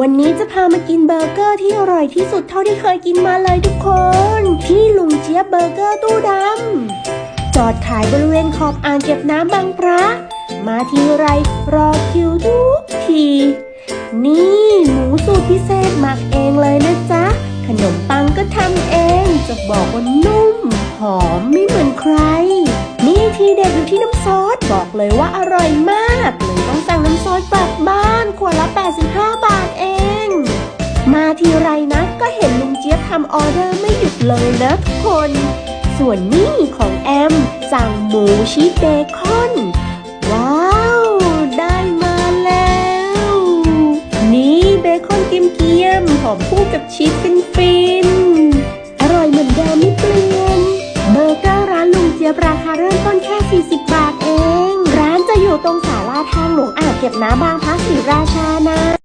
วันนี้จะพามากินเบอร์เกอร์ที่อร่อยที่สุดเท่าที่เคยกินมาเลยทุกคน ที่ลุงเจี๊ยบเบอร์เกอร์ตู้ดำจอดขายบริเวณขอบอ่างเก็บน้ำบางพระ มาทีไรรอคิวทุกที นี่หมูสูตรพิเศษหมักเองเลยนะจ๊ะ ขนมปังก็ทำเอง จะบอกว่านุ่ม หอมไม่เหมือนใคร นี่ทีเด็ดอยู่ที่น้ำซอสบอกเลยว่าอร่อยมากเลยต้องสั่งน้ำซอสกลับบ้าน มาทีไรนะ ก็เห็นลุงเจี๊ยบทำออเดอร์ไม่หยุดเลยนะทุกคน ส่วนนี่ของแอมสั่งหมูชีสเบคอน ว้าว ได้มาแล้ว นี่เบคอนเกรียมๆหอมคู่กับชีสฟินฟินๆอร่อยเหมือนเดิมไม่เปลี่ยนเบอร์เกอร์ร้านลุงเจี๊ยบราคาเริ่มต้นแค่ 40 บาทเอง ร้านจะอยู่ตรงศาลาทางหลวงอ่างเก็บน้ำบางพระศรีราชานะ